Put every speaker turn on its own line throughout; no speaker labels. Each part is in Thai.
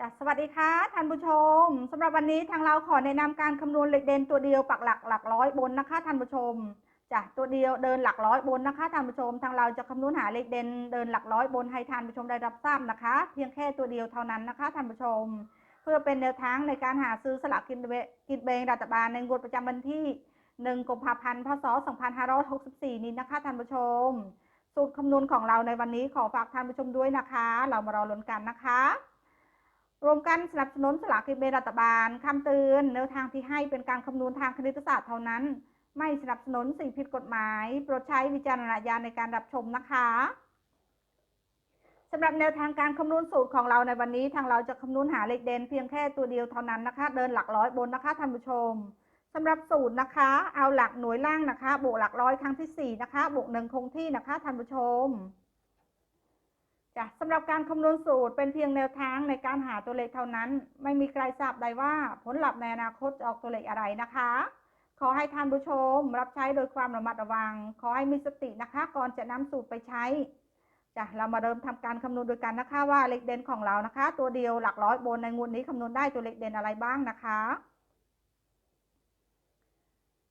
จ้ะสวัสดีค่ะท่านผู้ชมสำหรับวันนี้ทางเราขอแนะนำการคำนวณเล็กเด่นตัวเดียวปักหลักหลักร้อยบนนะคะท่านผู้ชมจ้ะตัวเดียวเดินหลักร้อยบนนะคะท่านผู้ชม ทางเราจะคำนวณหาเล็กเด่นเดินหลักร้อยบนให้ท่านผู้ชมได้รับทราบนะคะ เพียงแค่ตัวเดียวเท่านั้นนะคะท่านผู้ชม เพื่อเป็นแนวทางในการหาซื้อสลากกินแบ่งกินแบ่งรัฐบาลในงวดประจำวันที่1กุมภาพันธ์พศ2564 นี้นะคะท่านผู้ชม สูตรคำนวณของเราในวันนี้ขอฝากท่านผู้ชมด้วยนะคะ เรามารอลุ้นกันนะคะ รวมกันสนับสนุนสลากกินแบ่งรัฐบาลคำเตือนแนวทางที่ให้เป็นการคำนวณทางคณิตศาสตร์เท่านั้น ไม่สนับสนุนสิ่งผิดกฎหมาย โปรดใช้วิจารณญาณในการรับชมนะคะสำหรับแนวทางการคำนวณสูตรของเราในวันนี้ ทางเราจะคำนวณหาเลขเด่นเพียงแค่ตัวเดียวเท่านั้นนะคะ เดินหลักร้อยบนนะคะท่านผู้ชมสำหรับสูตรนะคะ เอาหลักหน่วยล่างนะคะ บวกหลักร้อยครั้งที่สี่นะคะบวกหนึ่งคงที่นะคะท่านผู้ชม จ้ะสำหรับการคำนวณสูตรเป็นเพียงแนวทางในการหาตัวเลขเท่านั้น ไม่มีใครทราบได้ว่าผลลัพธ์ในอนาคตจะออกตัวเลขอะไรนะคะ ขอให้ท่านผู้ชมรับใช้โดยความระมัดระวัง ขอให้มีสตินะคะ ก่อนจะนำสูตรไปใช้จ้ะเรามาเริ่มทำการคำนวณโดยกันนะคะว่าเลขเด่นของเรานะคะ ตัวเดียวหลักร้อยบนในงวดนี้คำนวณได้ตัวเลขเด่นอะไรบ้างนะคะ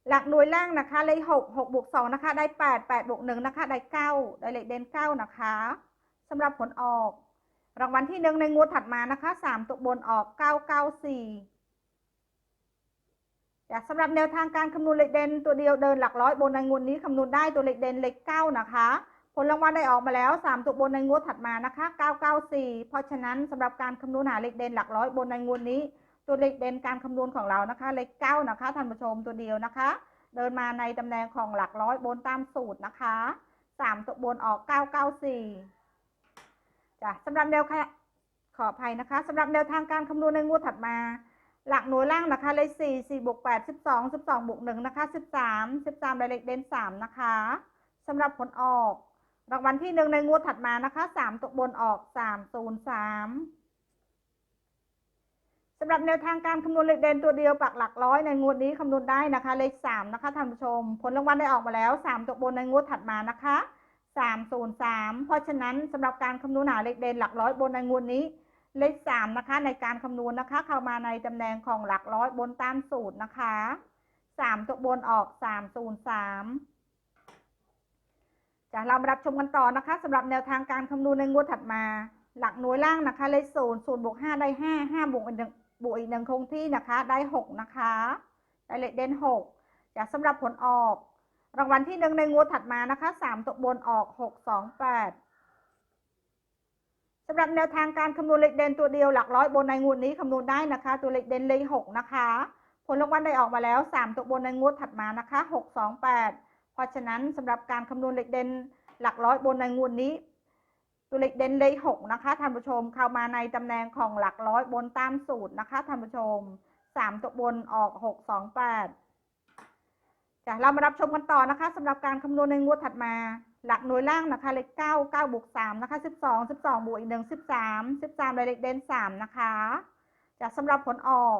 หลักหน่วยล่างนะคะเลขหกหกบวกสองนะคะ ได้แปดแปดบวกหนึ่งนะคะ ได้เก้าได้เลขเด่นเก้านะคะำหรับผลออก รางวัลที่หนึ่งในงวดถัดมานะคะสามตัวบนออกเก้าเก้าสี่สำหรับแนวทางการคำนวณเลขเด่นตัวเดียวเดินหลักร้อยบนในงวดนี้คำนวณได้ตัวเลขเด่นเลขเก้านะคะ ผลรางวัลได้ออกมาแล้วสามตัวบนในงวดถัดมานะคะเก้าเพราะฉะนั้นสำหรับการคำนวณหาเลขเด่นหลักร้อยบนในงวดนี้ ตัวเลขเด่นการคำนวณของเรานะคะเลขเก้านะคะท่านผู้ชมตัวเดียวนะคะ เดินมาในตำแหน่งของหลักร้อยบนตามสูตรนะคะสามตัวบนออกเก้าเก้าสี่ จ้ะสำหรับแนวค่ะขออภัยนะคะสำหรับแนวทางการคำนวณในงวดถัดมา หลักหน่วยล่างนะคะเลขสี่สี่บวกแปดสิบสองสิบสองบวกหนึ่งนะคะสิบสามสิบสามไดเลขเด่นสามนะคะสำหรับผลออกรางวัลที่หนึ่งในงวดถัดมานะคะสามตัวบนออกสามศูนย์สามสำหรับแนวทางการคำนวณเลขเด่นตัวเดียวปักหลักร้อยในงวดนี้คำนวณได้นะคะ เลขสามนะคะท่านผู้ชม ผลรางวัลได้ออกมาแล้วสามตัวบนในงวดถัดมานะคะ สามศูนย์สามเพราะฉะนั้นสำหรับการคำนวณหาเลขเด่นหลักร้อยบนในงวดนี้ เลขสามนะคะ ในการคำนวณนะคะ เข้ามาในตำแหน่งของหลักร้อยบนตามสูตรนะคะสามตัวบนออกสามศูนย์สามจะเรามารับชมกันต่อนะคะสำหรับแนวทางการคำนวณในงวดถัดมา หลักหน่วยล่างนะคะ เลขศูนย์ศูนย์บวกห้าได้ห้าห้าบวกอีกหนึ่งบวกอีกหนึ่งคงที่นะคะ ได้หกนะคะ ได้เลขเด่นหกจะสำหรับผลออก รางวัลที่หนึ่งในงวดถัดมานะคะสามตัวบนออกหกสองแปดสำหรับแนวทางการคำนวณเลขเด่นตัวเดียวหลักร้อยบนในงวดนี้คำนวณได้นะคะ ตัวเลขเด่นเลขหกนะคะ ผลรางวัลได้ออกมาแล้วสามตัวบนในงวดถัดมานะคะหกสองแปดเพราะฉะนั้นสำหรับการคำนวณเลขเด่นหลักร้อยบนในงวดนี้ ตัวเลขเด่นเลขหกนะคะท่านผู้ชมเข้ามาในตำแหน่งของหลักร้อยบนตามสูตรนะคะท่านผู้ชมสามตัวบนออกหกสองแปด จะเรามารับชมกันต่อนะคะสำหรับการคำนวณในงวดถัดมา หลักหน่วยล่างนะคะเลขเก้าเก้าบวกสามนะคะสิบสองสิบสองบวกอีกหนึ่งสิบสามสิบสามเลขเด่นสามนะคะจะสำหรับผลออก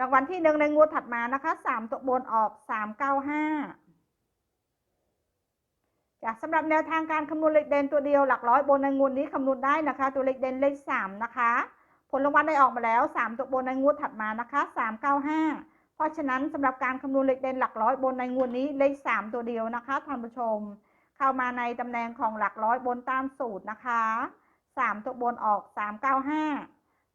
รางวัลที่หนึ่งในงวดถัดมานะคะสามตัวบนออกสามเก้าห้าจะสำหรับแนวทางการคำนวณเลขเด่นตัวเดียวหลักร้อยบนในงวดนี้คำนวณได้นะคะ ตัวเลขเด่นเลขสามนะคะ ผลรางวัลได้ออกมาแล้วสามตัวบนในงวดถัดมานะคะสามเก้าห้า ราะฉะนั้นสำหรับการคำนวณเลขเด่นหลักร้อยบนในงวดนี้เลขสามตัวเดียวนะคะท่านผู้ชม เข้ามาในตำแหน่งของหลักร้อยบนตามสูตรนะคะสามตัวบนออกสามเก้าห้า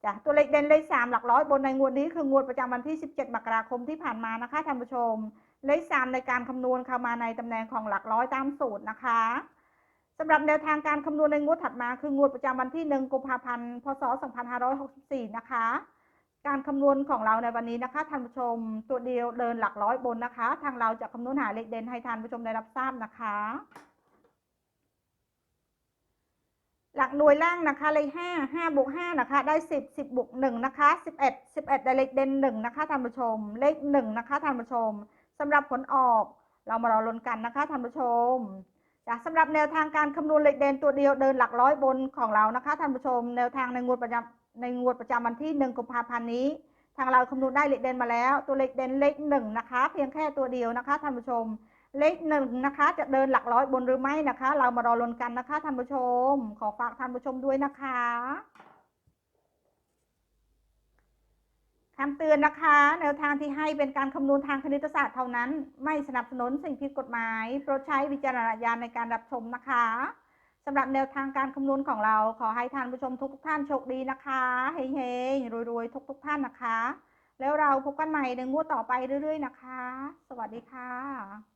จ้ะตัวเลขเด่นเลขสามหลักร้อยบนในงวดนี้คืองวดประจำวันที่สิบเจ็ดมกราคมที่ผ่านมานะคะท่านผู้ชม เลขสามในการคำนวณเข้ามาในตำแหน่งของหลักร้อยตามสูตรนะคะสำหรับแนวทางการคำนวณในงวดถัดมาคืองวดประจำวันที่หนึ่งกุมภาพันธ์ พศสองพันห้าร้อยหกสิบสี่นะคะ การคำนวณของเราในวันนี้นะคะท่านผู้ชมตัวเดียวเดินหลักร้อยบนนะคะ ทางเราจะคำนวณหาเลขเด่นให้ท่านผู้ชมได้รับทราบนะคะ หลักหน่วยล่างนะคะเลขห้าห้าบวกห้านะคะ ได้สิบสิบบวกหนึ่งนะคะสิบเอ็ดสิบเอ็ดได้เลขเด่นหนึ่งนะคะท่านผู้ชม เลขหนึ่งนะคะท่านผู้ชมสำหรับผลออกเรามารอลุ้นกันนะคะท่านผู้ชมจากสำหรับแนวทางการคำนวณเลขเด่นตัวเดียวเดินหลักร้อยบนของเรานะคะท่านผู้ชม แนวทางในงวดประจำ ในงวดประจำวันที่หนึ่งกุมภาพันธ์นี้ ทางเราคำนวณได้เลขเด่นมาแล้ว ตัวเลขเด่นเลขหนึ่งนะคะ เพียงแค่ตัวเดียวนะคะท่านผู้ชม เลขหนึ่งนะคะ จะเดินหลักร้อยบนหรือไม่นะคะ เรามารอลุ้นกันนะคะท่านผู้ชม ขอฝากท่านผู้ชมด้วยนะคะคำเตือนนะคะแนวทางที่ให้เป็นการคำนวณทางคณิตศาสตร์เท่านั้น ไม่สนับสนุนสิ่งผิดกฎหมาย โปรดใช้วิจารณญาณในการรับชมนะคะ สำหรับแนวทางการคำนวณของเราขอให้ท่านผู้ชมทุกทุกท่านโชคดีนะคะเฮงๆรวยๆ ทุกทุกท่านนะคะ แล้วเราพบกันใหม่ในงวดต่อไปเรื่อย ๆ นะคะ สวัสดีค่ะ